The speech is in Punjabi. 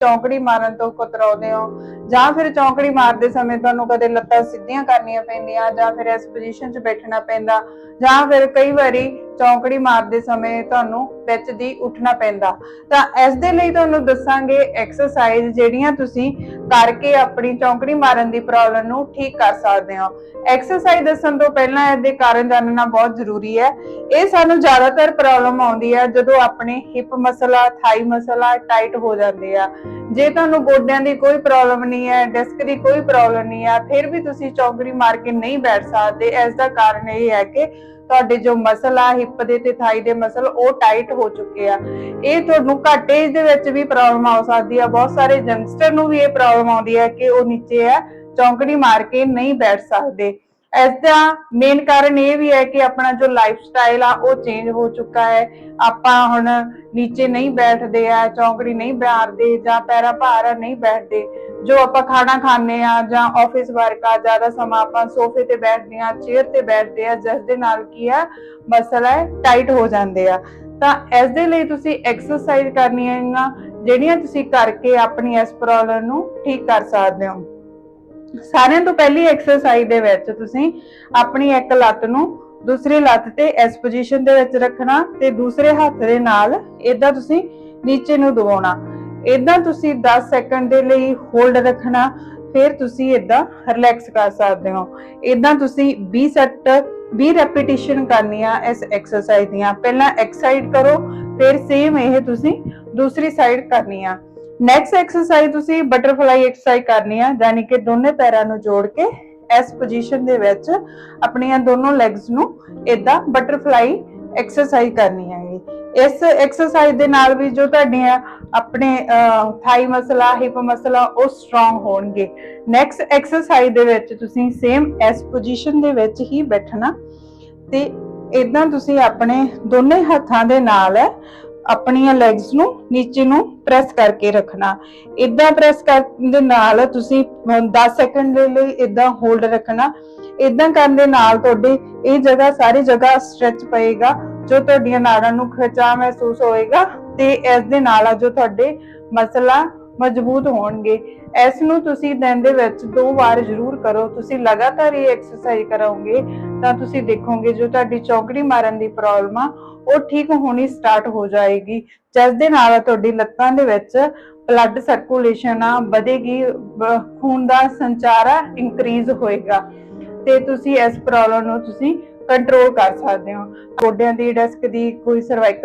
ਚੌਂਕੜੀ ਮਾਰਨ ਤੋਂ ਕਤਰਾਉਂਦੇ ਹੋ? ਜਾਂ ਫਿਰ ਚੌਂਕੜੀ ਮਾਰਦੇ ਸਮੇਂ ਤੁਹਾਨੂੰ ਕਦੇ ਲੱਤਾਂ ਸਿੱਧੀਆਂ ਕਰਨੀਆਂ ਪੈਂਦੀਆਂ ਜਾਂ ਫਿਰ ਇਸ ਪੋਜੀਸ਼ਨ 'ਚ ਬੈਠਣਾ ਪੈਂਦਾ? ਜਾਂ ਫਿਰ ਕਈ ਵਾਰੀ ਚੌਂਕੜੀ ਮਾਰਦੇ ਸਮੇਂ ਤੁਹਾਨੂੰ ਵਿੱਚ ਦੀ ਉੱਠਣਾ ਪੈਂਦਾ। ਤਾਂ ਇਸ ਦੇ ਲਈ ਤੁਹਾਨੂੰ ਦੱਸਾਂਗੇ ਐਕਸਰਸਾਈਜ਼ ਜਿਹੜੀਆਂ ਤੁਸੀਂ ਕਰਕੇ ਆਪਣੀ ਚੌਂਕੜੀ ਮਾਰਨ ਦੀ ਪ੍ਰੋਬਲਮ ਨੂੰ ਠੀਕ ਕਰ ਸਕਦੇ ਹੋ। ਐਕਸਰਸਾਈਜ਼ ਦੱਸਣ ਤੋਂ ਪਹਿਲਾਂ ਇਹਦੇ ਕਾਰਨ ਜਾਣਨਾ ਬਹੁਤ ਜ਼ਰੂਰੀ ਹੈ। ਇਹ ਸਾਨੂੰ ਜ਼ਿਆਦਾਤਰ ਪ੍ਰੋਬਲਮ ਆਉਂਦੀ ਹੈ ਜਦੋਂ ਆਪਣੇ ਹਿਪ ਮਸਲਾ ਥਾਈ ਮਸਲਾ ਟਾਈਟ ਹੋ ਜਾਂਦੇ ਆ। ਜੇ ਤੁਹਾਨੂੰ ਗੋਡਿਆਂ ਦੀ ਕੋਈ ਪ੍ਰੋਬਲਮ ਨਹੀਂ ਹੈ ਡਿਸਕ ਦੀ ਕੋਈ ਪ੍ਰੋਬਲਮ ਨਹੀਂ ਹੈ, ਫਿਰ ਵੀ ਤੁਸੀਂ ਚੌਂਕੜੀ ਮਾਰ ਕੇ ਨਹੀਂ ਬੈਠ ਸਕਦੇ। ਇਸ ਦਾ ਕਾਰਨ ਇਹ ਹੈ ਕਿ ਤੁਹਾਡੇ ਜੋ ਮਸਲ ਆ, ਹਿੱਪ ਦੇ ਤੇ ਥਾਈ ਦੇ ਮਸਲ, ਉਹ ਟਾਈਟ ਹੋ ਚੁੱਕੇ ਆ। ਇਹ ਤੁਹਾਨੂੰ ਘੱਟ ਏਜ ਦੇ ਵਿੱਚ ਵੀ ਪ੍ਰੋਬਲਮ ਆ ਸਕਦੀ ਆ। ਬਹੁਤ ਸਾਰੇ ਯੰਗਸਟਰ ਨੂੰ ਵੀ ਇਹ ਪ੍ਰੋਬਲਮ ਆਉਂਦੀ ਹੈ ਕਿ ਉਹ ਨੀਚੇ ਆ, ਚੌਂਕੜੀ ਮਾਰ ਕੇ ਨਹੀਂ ਬੈਠ ਸਕਦੇ। ਇਸ ਦਾ ਮੇਨ ਕਾਰਨ ਇਹ ਵੀ ਹੈ ਕਿ ਆਪਣਾ ਜੋ ਲਾਈਫ ਸਟਾਈਲ ਆ, ਉਹ ਚੇਂਜ ਹੋ ਚੁੱਕਾ ਹੈ। ਆਪਾਂ ਹੁਣ ਨੀਚੇ ਨਹੀਂ ਬੈਠਦੇ ਆ, ਚੌਂਕੜੀ ਨਹੀਂ ਮਾਰਦੇ ਜਾਂ ਪੈਰਾਂ ਭਾਰ ਨਹੀਂ ਬੈਠਦੇ। ਜੋ ਆਪਾਂ ਖਾਣਾ ਖਾਂਦੇ ਆ, ਜਾਂ ਆਫਿਸ ਵਰਕ ਆ, ਜ਼ਿਆਦਾ ਸਮਾਂ ਆਪਾਂ ਸੋਫੇ ਤੇ ਬੈਠਦੇ ਆ ਚੇਅਰ ਤੇ ਬੈਠਦੇ ਆ, ਜਿਸ ਦੇ ਨਾਲ ਕੀ ਆ, ਮਸਲ ਹੈ ਟਾਈਟ ਹੋ ਜਾਂਦੇ ਆ। ਤਾਂ ਇਸ ਦੇ ਲਈ ਤੁਸੀਂ ਐਕਸਰਸਾਈਜ਼ ਕਰਨੀਆਂ ਹੈਗੀਆਂ ਜਿਹੜੀਆਂ ਤੁਸੀਂ ਕਰਕੇ ਆਪਣੀ ਇਸ ਪ੍ਰੋਬਲਮ ਨੂੰ ਠੀਕ ਕਰ ਸਕਦੇ ਹੋ। ਸਾਰਿਆਂ ਤੋਂ ਪਹਿਲੀ ਐਕਸਰਸਾਈਜ਼ ਦੇ ਵਿੱਚ ਤੁਸੀਂ ਆਪਣੀ ਇੱਕ ਲੱਤ ਨੂੰ ਦੂਸਰੀ ਲੱਤ ਤੇ ਇਸ ਪੋਜੀਸ਼ਨ ਦੇ ਵਿੱਚ ਰੱਖਣਾ ਤੇ ਦੂਸਰੇ ਹੱਥ ਦੇ ਨਾਲ ਇਦਾਂ ਤੁਸੀਂ ਨੀਚੇ ਨੂੰ ਦਬਾਉਣਾ। ਇਦਾਂ ਤੁਸੀਂ 10 ਸੈਕਿੰਡ ਦੇ ਲਈ ਹੋਲਡ ਰੱਖਣਾ, ਫਿਰ ਤੁਸੀਂ ਇਦਾਂ ਰਿਲੈਕਸ ਕਰ ਸਕਦੇ ਹੋ। ਇਦਾਂ ਤੁਸੀਂ 20 ਸੈਟ 20 ਰੈਪੀਟੀਸ਼ਨ ਕਰਨੀਆਂ ਇਸ ਐਕਸਰਸਾਈਜ਼ ਦੀਆਂ। ਪਹਿਲਾਂ ਇੱਕ ਸਾਈਡ ਕਰੋ, ਫਿਰ ਸੇਮ ਇਹ ਤੁਸੀਂ ਦੂਸਰੀ ਸਾਈਡ ਕਰਨੀ ਆ। ਨੈਕਸਟ ਐਕਸਰਸਾਈਜ਼ ਤੁਸੀਂ ਬਟਰਫਲਾਈ ਐਕਸਰਸਾਈਜ਼ ਕਰਨੀ ਆ ਯਾਨੀ ਕਿ ਦੋਨੇ ਪੈਰਾਂ ਨੂੰ ਜੋੜ ਕੇ ਇਸ ਪੋਜੀਸ਼ਨ ਦੇ ਵਿੱਚ ਆਪਣੀਆਂ ਦੋਨੋਂ ਲੈਗਸ ਨੂੰ ਇਦਾਂ ਬਟਰਫਲਾਈ ਐਕਸਰਸਾਈਜ਼ ਕਰਨੀ ਹੈਗੀ। ਇਸ ਐਕਸਰਸਾਈਜ਼ ਦੇ ਨਾਲ ਵੀ ਜੋ ਤੁਹਾਡੀਆਂ ਆਪਣੇ ਥਾਈ ਮਸਲਾ ਹਿਪ ਮਸਲਾ ਉਹ ਸਟਰੋਂਗ ਹੋਣਗੇ। ਨੈਕਸਟ ਐਕਸਰਸਾਈਜ਼ ਦੇ ਵਿੱਚ ਤੁਸੀਂ ਸੇਮ ਇਸ ਪੋਜੀਸ਼ਨ ਦੇ ਵਿੱਚ ਹੀ ਬੈਠਣਾ। ਤੇ ਇਦਾਂ ਤੁਸੀਂ ਆਪਣੇ ਦੋਨੇ ਹੱਥਾਂ ਦੇ ਨਾਲ ਆਪਣੀਆਂ ਲੈਗਸ ਨੂੰ ਨੀਚੇ ਨੂੰ ਪ੍ਰੈਸ ਕਰਕੇ ਰੱਖਣਾ। ਇਦਾਂ ਪ੍ਰੈਸ ਕਰਨ ਦੇ ਨਾਲ ਤੁਸੀਂ ਅਹ, 10 ਸੈਕਿੰਡ ਦੇ ਲਈ ਇਦਾਂ ਹੋਲਡ ਰੱਖਣਾ। ਇਦਾਂ ਕਰਨ ਦੇ ਨਾਲ ਤੁਹਾਡੀ ਇਹ ਜਗ੍ਹਾ ਸਾਰੀ ਜਗ੍ਹਾ ਸਟ੍ਰੈਚ ਪਏਗਾ ਜੋ ਤੁਹਾਡੀਆਂ ਨਾੜਾਂ ਨੂੰ ਖਿਚਾਅ ਮਹਿਸੂਸ ਹੋਏਗਾ ਤੇ ਇਸ ਦੇ ਨਾਲ ਆ ਜੋ ਤੁਹਾਡੇ ਮਸਲਾ ਮਜ਼ਬੂਤ ਹੋਣਗੇ। ਇਸ ਨੂੰ ਤੁਸੀਂ ਦਿਨ ਦੇ ਵਿੱਚ ਦੋ ਵਾਰ ਜ਼ਰੂਰ ਕਰੋ। ਤੁਸੀਂ ਲਗਾਤਾਰ ਇਹ ਐਕਸਰਸਾਈਜ਼ ਕਰੋਗੇ ਤਾਂ ਤੁਸੀਂ ਦੇਖੋਗੇ ਜੋ ਤੁਹਾਡੀ ਚੌਕੜੀ ਮਾਰਨ ਦੀ ਪ੍ਰੋਬਲਮ ਆ, ਉਹ ਠੀਕ ਹੋਣੀ ਸਟਾਰਟ ਹੋ ਜਾਏਗੀ। ਜਿਸ ਦੇ ਨਾਲ ਤੁਹਾਡੀ ਲੱਤਾਂ ਦੇ ਵਿੱਚ ਬਲੱਡ ਸਰਕੂਲੇਸ਼ਨ ਆ, ਵਧੇਗੀ ਖੂਨ ਦਾ ਸੰਚਾਰ ਆ ਇਨਕਰੀਜ਼ ਹੋਏਗਾ। ਤੇ ਤੁਸੀਂ ਇਸ ਪ੍ਰੋਬਲਮ ਨੂੰ ਤੁਸੀਂ ਕੰਟਰੋਲ ਕਰ ਸਕਦੇ ਹੋ। ਗੋਡਿਆਂ ਦੀ ਡਿਸਕ ਦੀ ਕੋਈ ਸਰਵਾਈਕਲ